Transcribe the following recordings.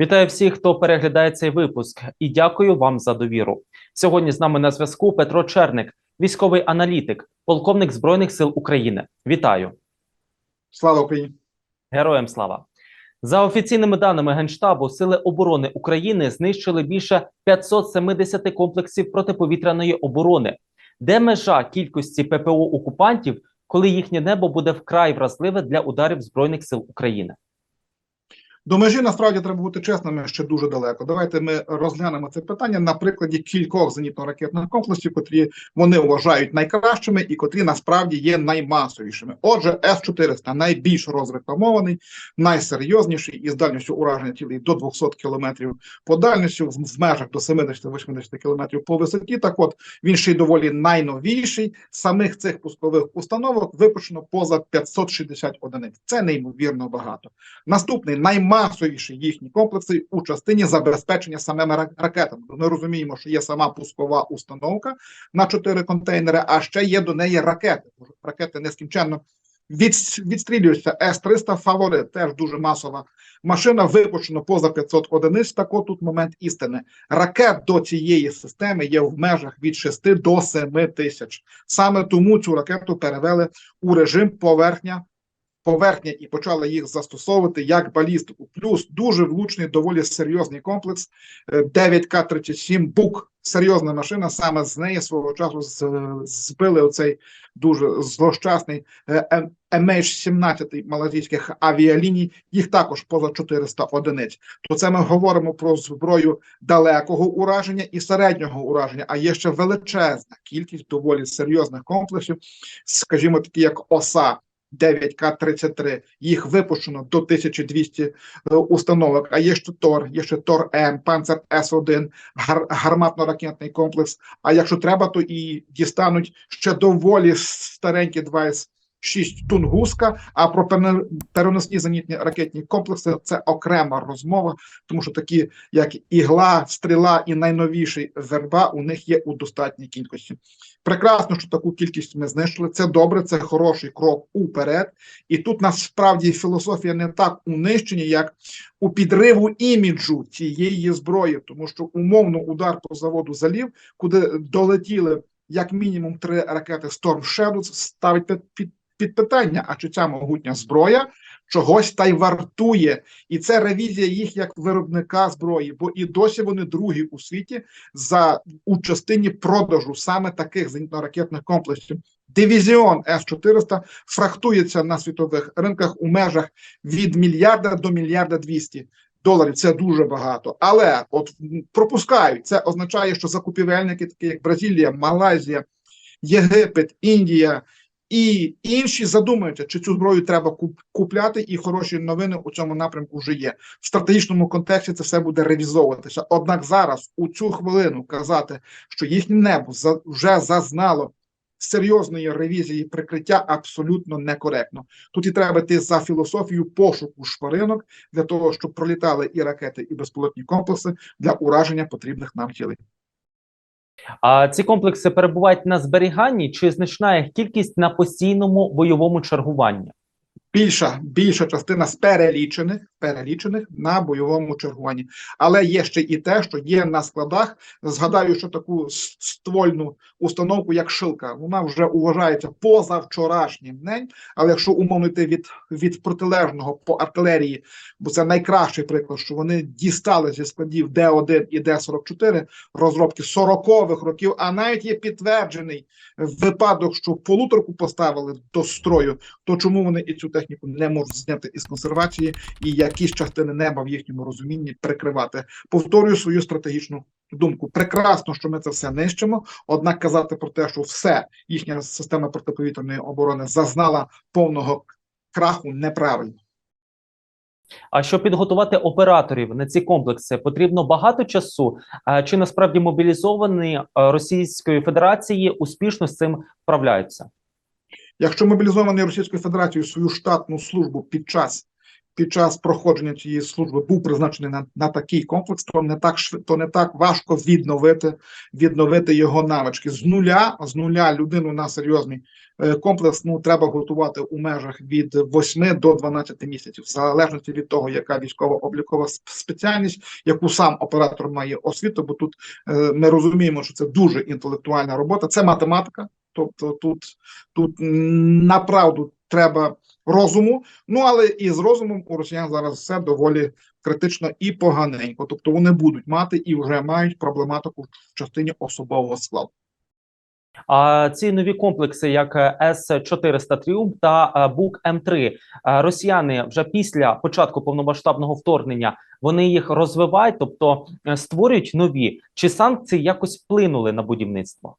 Вітаю всіх, хто переглядає цей випуск, і дякую вам за довіру. Сьогодні з нами на зв'язку Петро Черник, військовий аналітик, полковник Збройних сил України. Вітаю, Слава Україні! героям слава! За офіційними даними Генштабу, Сили оборони України знищили більше 570 комплексів протиповітряної оборони. Де межа кількості ППО окупантів, коли їхнє небо буде вкрай вразливе для ударів збройних сил України? До межі насправді треба бути чесними ще дуже далеко. Давайте ми розглянемо це питання на прикладі кількох зенітно-ракетних комплексів, котрі вони вважають найкращими і котрі насправді є наймасовішими. Отже, С-400 найбільш розрекламований, найсерйозніший із дальністю ураження цілей до 200 кілометрів по дальністю, в межах до 70-80 кілометрів по висоті. Так от він ще й доволі найновіший. Самих цих пускових установок випущено поза 560 одиниць. Це неймовірно багато. Наступний наймасовіший їхні комплекси у частині забезпечення самими ракетами. Ми розуміємо, що є сама пускова установка на чотири контейнери, а ще є до неї ракети. Ракети нескінченно від, відстрілюються. С-300 фаворит, теж дуже масова машина. Випущено поза 500 одиниць. Так от тут момент істини. Ракет до цієї системи є в межах від 6 до 7 тисяч. Саме тому цю ракету перевели у режим поверхня поверхня і почали їх застосовувати як балістику. Плюс дуже влучний, доволі серйозний комплекс е, 9К-37 Бук. Серйозна машина. Саме з неї свого часу збили оцей дуже злощасний е, М- MH17 малазійських авіаліній. Їх також поза 400 одиниць. То це ми говоримо про зброю далекого ураження і середнього ураження. А є ще величезна кількість доволі серйозних комплексів, скажімо, такі як ОСА. 9К-33, їх випущено до 1200 е, установок, а є ще ТОР, є ще ТОР-М, Панцер С-1, гар, гарматно-ракетний комплекс, а якщо треба, то і дістануть ще доволі старенькі 26 Тунгуска, а про переносні зенітні ракетні комплекси – це окрема розмова, тому що такі, як ігла, стріла і найновіший верба, у них є у достатній кількості. Прекрасно, що таку кількість ми знищили. Це добре, це хороший крок уперед. І тут насправді філософія не так у як у підриву іміджу цієї зброї, тому що умовно удар по заводу залів, куди долетіли як мінімум три ракети Storm Shadow, ставить під, під, питання, а чи ця могутня зброя чогось та й вартує. І це ревізія їх як виробника зброї, бо і досі вони другі у світі за у частині продажу саме таких зенітно-ракетних комплексів. Дивізіон С-400 фрахтується на світових ринках у межах від мільярда до мільярда двісті доларів. Це дуже багато. Але от пропускають. Це означає, що закупівельники, такі як Бразилія, Малайзія, Єгипет, Індія і інші задумаються, чи цю зброю треба куп- купляти, і хороші новини у цьому напрямку вже є. В стратегічному контексті це все буде ревізовуватися. Однак зараз у цю хвилину казати, що їхнє небо за- вже зазнало серйозної ревізії прикриття абсолютно некоректно. Тут і треба йти за філософію пошуку шпаринок для того, щоб пролітали і ракети, і безпілотні комплекси для ураження потрібних нам цілей. А ці комплекси перебувають на зберіганні чи значна їх кількість на постійному бойовому чергуванні? Більша більша частина з перелічених перелічених на бойовому чергуванні, але є ще і те, що є на складах. Згадаю, що таку ствольну установку, як шилка, вона вже вважається позавчорашнім днем. Але якщо умовно йти від, від протилежного по артилерії, бо це найкращий приклад, що вони дістали зі складів Д1 і Д44 розробки 40-х років, а навіть є підтверджений випадок, що полуторку поставили до строю, то чому вони і цю техніку не можуть зняти із консервації і якісь частини неба в їхньому розумінні прикривати? Повторюю свою стратегічну думку. Прекрасно, що ми це все нищимо. Однак казати про те, що все їхня система протиповітряної оборони зазнала повного краху, неправильно. А щоб підготувати операторів на ці комплекси, потрібно багато часу. Чи насправді мобілізовані е, Російської Федерації успішно з цим вправляються? Якщо мобілізований Російською Федерацією свою штатну службу під час під час проходження цієї служби був призначений на, на такий комплекс, то не так то не так важко відновити, відновити його навички з нуля. З нуля людину на серйозний е, комплекс ну треба готувати у межах від 8 до 12 місяців, в залежності від того, яка військова облікова спеціальність, яку сам оператор має освіту. Бо тут е, ми розуміємо, що це дуже інтелектуальна робота, це математика. Тобто тут, тут направду треба розуму. Ну але і з розумом у росіян зараз все доволі критично і поганенько. Тобто вони будуть мати і вже мають проблематику в частині особового складу. А ці нові комплекси, як С 400 Тріумф та е, Бук М3, е, росіяни вже після початку повномасштабного вторгнення вони їх розвивають, тобто е, створюють нові. Чи санкції якось вплинули на будівництво?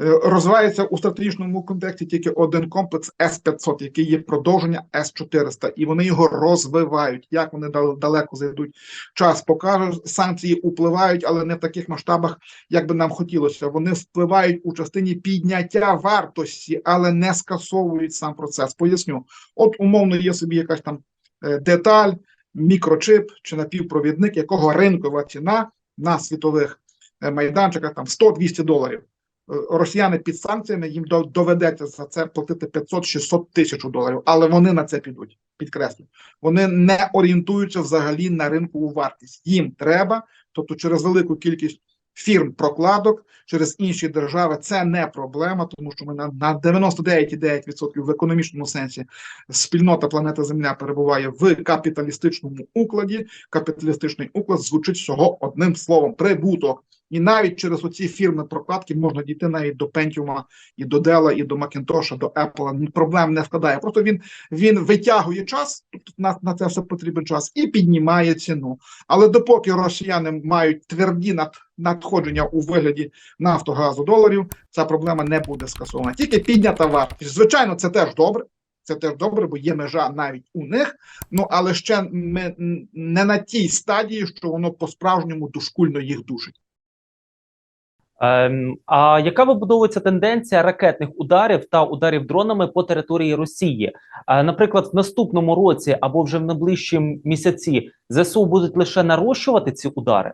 Е, Розвивається у стратегічному контексті тільки один комплекс С-500, який є продовження С-400, і вони його розвивають. Як вони дал- далеко зайдуть, час покаже. Санкції впливають, але не в таких масштабах, як би нам хотілося. Вони впливають у частині підняття вартості, але не скасовують сам процес. Поясню, от умовно є собі якась там е, деталь, мікрочип чи напівпровідник, якого ринкова ціна на світових е, майданчиках там 100-200 доларів. Е, Росіяни під санкціями їм доведеться за це платити 500-600 тисяч доларів, але вони на це підуть. Підкреслю, вони не орієнтуються взагалі на ринкову вартість. Їм треба, тобто через велику кількість фірм прокладок, через інші держави це не проблема, тому що ми на, на 99,9% в економічному сенсі спільнота планета Земля перебуває в капіталістичному укладі. Капіталістичний уклад звучить всього одним словом прибуток. І навіть через оці фірми прокладки можна дійти навіть до Pentium, і до Dell, і до Macintosh, до Apple. Ну, Проблем не складає. Просто він, він витягує час, тобто на, на це все потрібен час, і піднімає ціну. Але допоки росіяни мають тверді над, надходження у вигляді нафтогазу доларів, ця проблема не буде скасована. Тільки піднята вартість. Звичайно, це теж добре. Це теж добре, бо є межа навіть у них. Ну але ще ми не на тій стадії, що воно по-справжньому дошкульно їх душить. Ем, а яка вибудовується тенденція ракетних ударів та ударів дронами по території Росії? Е, наприклад, в наступному році або вже в найближчі місяці ЗСУ будуть лише нарощувати ці удари?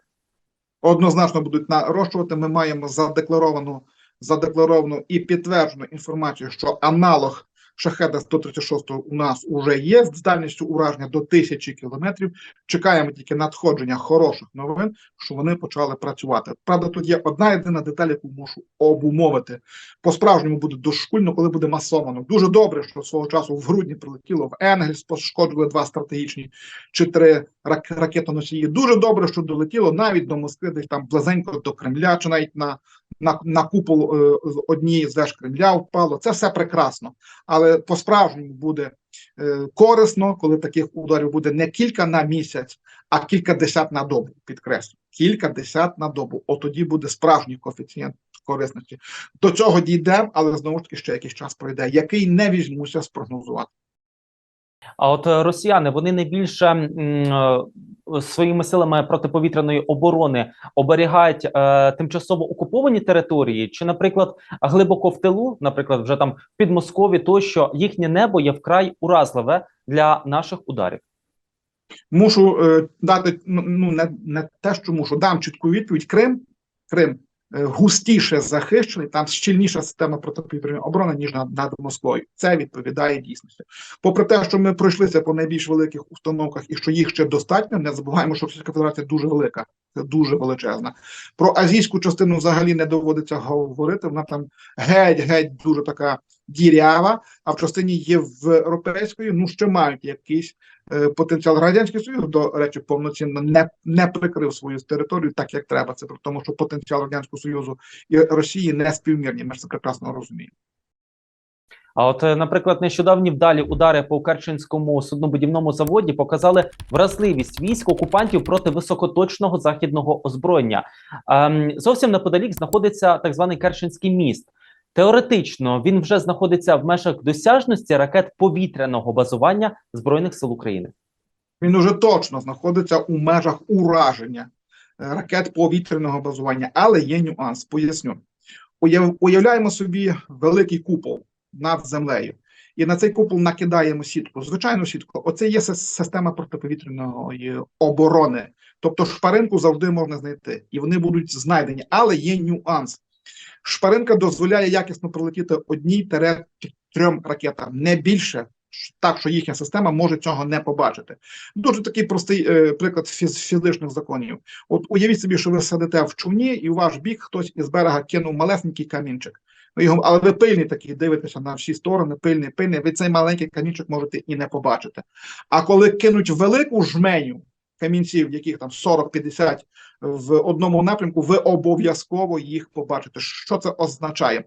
однозначно будуть нарощувати. Ми маємо задекларовану, задекларовану і підтверджену інформацію, що аналог шахеда 136 у нас уже є з дальністю ураження до тисячі кілометрів. Чекаємо тільки надходження хороших новин, що вони почали працювати. Правда, тут є одна єдина деталь, яку мушу обумовити. По справжньому буде дошкульно, коли буде масовано. Дуже добре, що свого часу в грудні прилетіло в Енгельс, пошкоджили два стратегічні чи три рак ракетоносії. Дуже добре, що долетіло навіть до Москви, десь там близенько до Кремля, чи навіть на, на, на купол е, однієї з веж Кремля впало. Це все прекрасно. Але по-справжньому буде е, корисно, коли таких ударів буде не кілька на місяць, а кілька десят на добу. Підкреслю, кілька на добу. От тоді буде справжній коефіцієнт корисності. До цього дійдемо, але знову ж таки ще якийсь час пройде, який не візьмуся спрогнозувати. А от е, росіяни вони найбільше м, е, своїми силами протиповітряної оборони оберігають е, тимчасово окуповані території, чи, наприклад, глибоко в тилу, наприклад, вже там в Підмоскові, тощо їхнє небо є вкрай уразливе для наших ударів. Мушу е, дати ну ну, не, не те, що мушу, дам чітку відповідь. Крим, Крим густіше захищений, там щільніша система протиповітряної оборони, ніж над, над Москвою. Це відповідає дійсності. Попри те, що ми пройшлися по найбільш великих установках і що їх ще достатньо, не забуваємо, що Російська Федерація дуже велика, це дуже величезна. Про азійську частину взагалі не доводиться говорити. Вона там геть-геть дуже така дірява, а в частині європейської ну ще мають якийсь е, потенціал радянський союз до речі, повноцінно не, не прикрив свою територію так, як треба. Це при тому, що потенціал радянського союзу і Росії не співмірні. Ми ж це прекрасно розуміємо. А от, е, наприклад, нещодавні вдалі удари по Керченському суднобудівному заводі показали вразливість військ окупантів проти високоточного західного озброєння. Ем, зовсім неподалік знаходиться так званий Керченський міст. Теоретично він вже знаходиться в межах досяжності ракет повітряного базування збройних сил України. Він уже точно знаходиться у межах ураження е, ракет повітряного базування, але є нюанс. Поясню. Уяв, уявляємо собі великий купол над землею. і на цей купол накидаємо сітку. Звичайну сітку. Оце є система протиповітряної оборони. Тобто шпаринку завжди можна знайти, і вони будуть знайдені. Але є нюанс. Шпаринка дозволяє якісно пролетіти одній трьом ракетам, не більше. Так, що їхня система може цього не побачити. Дуже такий простий е, приклад фіз- фізичних законів. От уявіть собі, що ви сидите в човні, і у ваш бік хтось із берега кинув малесенький камінчик. Ви його, але ви пильний такий, дивитеся на всі сторони, пильний, пильний, ви цей маленький камінчик можете і не побачити. А коли кинуть велику жменю камінців, яких там 40-50 в одному напрямку, ви обов'язково їх побачите. Що це означає?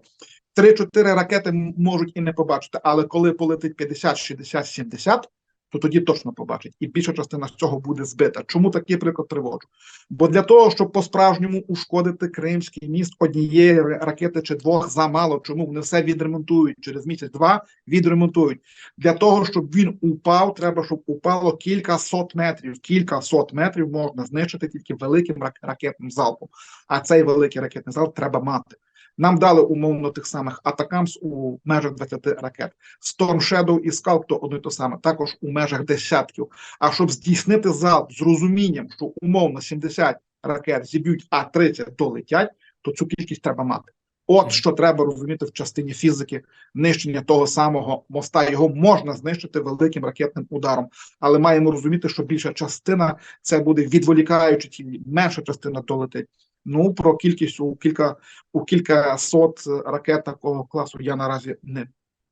3-4 ракети можуть і не побачити, але коли полетить 50, 60, 70, то тоді точно побачить. І більша частина з цього буде збита. Чому такий приклад приводжу? Бо для того, щоб по-справжньому ушкодити Кримський міст однієї ракети чи двох замало. Чому вони все відремонтують через місяць-два? Відремонтують для того, щоб він упав, треба, щоб упало кілька сот метрів. Кілька сот метрів можна знищити тільки великим рак- ракетним залпом. А цей великий ракетний залп треба мати. Нам дали умовно тих самих Атакамс у межах 20 ракет. Storm Shadow і Scalp то одно й то саме, також у межах десятків. А щоб здійснити залп з розумінням, що умовно 70 ракет зіб'ють, а 30 долетять, то цю кількість треба мати. От що треба розуміти в частині фізики нищення того самого моста. Його можна знищити великим ракетним ударом, але маємо розуміти, що більша частина це буде відволікаючи менша частина долетить. Ну про кількість у кілька у кілька сот ракет такого класу я наразі не,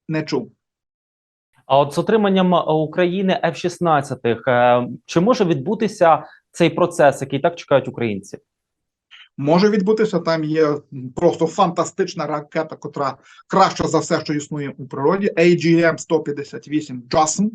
не чув. А от з отриманням е, України F-16, е, чи може відбутися цей процес, який так чекають українці? Може відбутися. Там є просто фантастична ракета, котра краща за все, що існує у природі. AGM-158 JASM.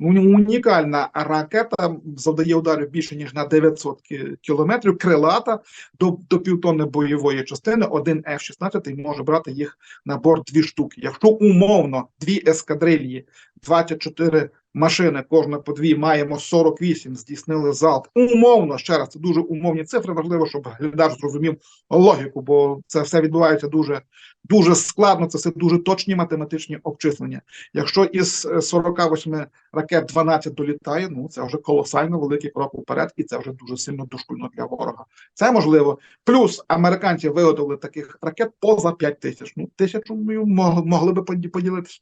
Унікальна ракета завдає ударів більше ніж на 900 кілометрів. Крилата до, до півтонни бойової частини. Один F-16 може брати їх на борт дві штуки. Якщо умовно дві ескадрильї, 24 машини, кожна по дві, маємо 48, здійснили залп. Умовно, ще раз, це дуже умовні цифри. Важливо, щоб глядач зрозумів логіку, бо це все відбувається дуже, дуже складно. Це все дуже точні математичні обчислення. Якщо із е, 48 ракет 12 долітає, ну це вже колосально великий крок уперед, і це вже дуже сильно дошкульно для ворога. Це можливо. Плюс американці виготовили таких ракет поза 5 тисяч. Ну тисячу мог- могли би поді- поділитися.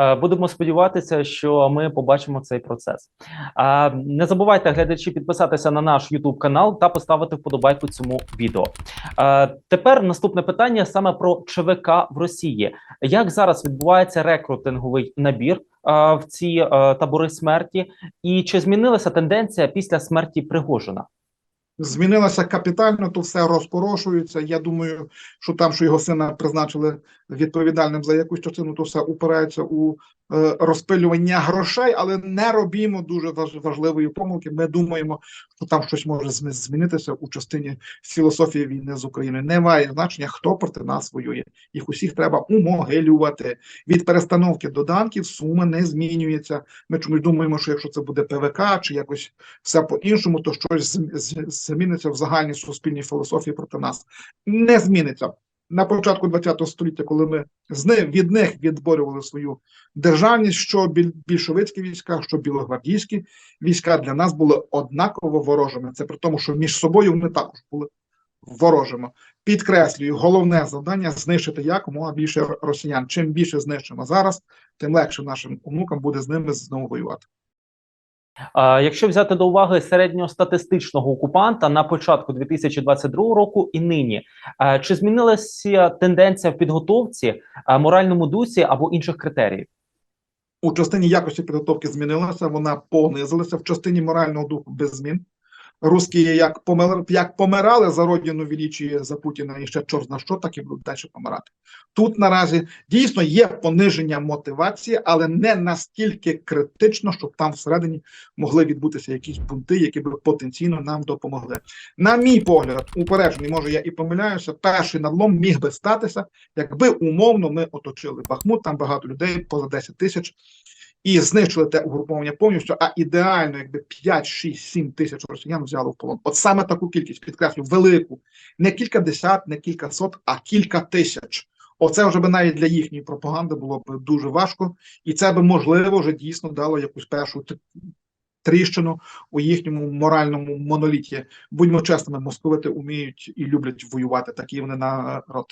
Е, Будемо сподіватися, що ми побачимо цей процес. Е, Не забувайте, глядачі, підписатися на наш YouTube канал та поставити вподобайку цьому відео. Е, Тепер наступне питання саме про ЧВК в Росії. Як зараз відбувається рекрутинговий набір в ці табори смерті, і чи змінилася тенденція після смерті Пригожина? Змінилося капітально, то все розпорошується. Я думаю, що там, що його сина призначили відповідальним за якусь частину, то все упирається у е, розпилювання грошей, але не робімо дуже важливої помилки. Ми думаємо, що там щось може змінитися у частині філософії війни з Україною. Немає значення, хто проти нас воює. Їх усіх треба умогилювати. Від перестановки доданків сума не змінюється. Ми чомусь думаємо, що якщо це буде ПВК чи якось все по-іншому, то щось з- зміниться в загальній суспільній філософії проти нас. Не зміниться. На початку ХХ століття, коли ми з них, від них відборювали свою державність, що біль- більшовицькі війська, що білогвардійські війська для нас були однаково ворожими. Це при тому, що між собою вони також були ворожими. Підкреслюю, головне завдання знищити якомога більше росіян. Чим більше знищимо зараз, тим легше нашим онукам буде з ними знову воювати. Якщо взяти до уваги середньостатистичного окупанта на початку 2022 року і нині, чи змінилася тенденція в підготовці, моральному дусі або інших критеріїв? У частині якості підготовки змінилася, вона понизилася в частині морального духу без змін. Русські як помер, як помирали за родину величі за Путіна і ще чорт на що, так і будуть далі помирати. Тут наразі дійсно є пониження мотивації, але не настільки критично, щоб там всередині могли відбутися якісь бунти, які б потенційно нам допомогли. На мій погляд, упереджений, може я і помиляюся, перший надлом міг би статися, якби умовно ми оточили Бахмут, там багато людей, поза 10 тисяч, і знищили те угруповання повністю, а ідеально, якби 5, 6, 7 тисяч росіян взяли в полон. От саме таку кількість, підкреслю, велику, не кілька десят, не кілька сот, а кілька тисяч. Оце вже би навіть для їхньої пропаганди було б дуже важко, і це би можливо вже дійсно дало якусь першу тріщину у їхньому моральному моноліті. Будьмо чесними, московити вміють і люблять воювати, такі вони народ.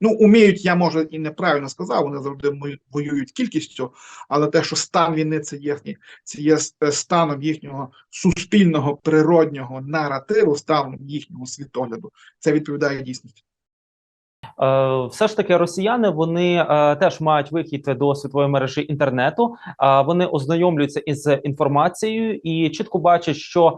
Ну, уміють, я може і неправильно сказав, вони завжди воюють кількістю, але те, що стан війни це їхній, це є е, станом їхнього суспільного природнього наративу, станом їхнього світогляду. Це відповідає дійсності. Е, все ж таки, росіяни вони е, теж мають вихід до світової мережі інтернету. Е, вони ознайомлюються із інформацією і чітко бачать, що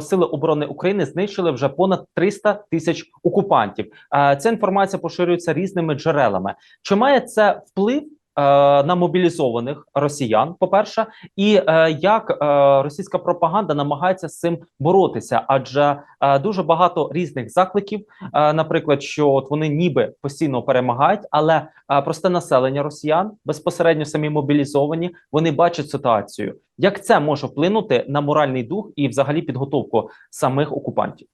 сили оборони України знищили вже понад 300 тисяч окупантів. Ця інформація поширюється різними джерелами. Чи має це вплив? Е, На мобілізованих росіян, по перше, і е, як е, російська пропаганда намагається з цим боротися, адже дуже багато різних закликів наприклад, що от вони ніби постійно перемагають, але просте населення росіян безпосередньо самі мобілізовані, вони бачать ситуацію. Як це може вплинути на моральний дух і взагалі підготовку самих окупантів?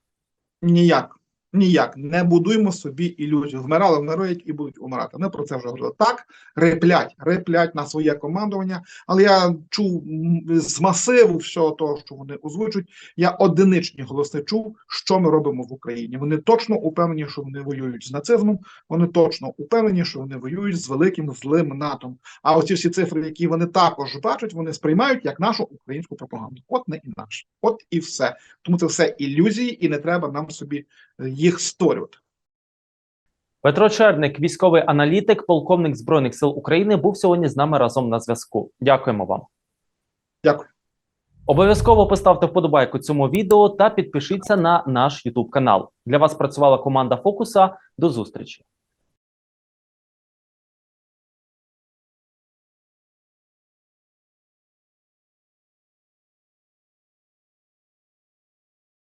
Ніяк. Ніяк не будуємо собі ілюзію. Вмирали, вмирають і будуть умирати. Ми про це вже говорили. Так, реплять, реплять на своє командування. Але я чув з масиву всього того, що вони озвучують. Я одиничні голоси чув, що ми робимо в Україні. Вони точно упевнені, що вони воюють з нацизмом. Вони точно упевнені, що вони воюють з великим злим НАТО. А оці всі цифри, які вони також бачать, вони сприймають як нашу українську пропаганду. От не інакше. От і все. Тому це все ілюзії, і не треба нам собі їх створювати. Петро Черник, військовий аналітик, полковник збройних сил України, був сьогодні з нами разом на зв'язку. Дякуємо вам. Дякую. Обов'язково поставте вподобайку цьому відео та підпишіться на наш YouTube канал. Для вас працювала команда Фокуса. До зустрічі.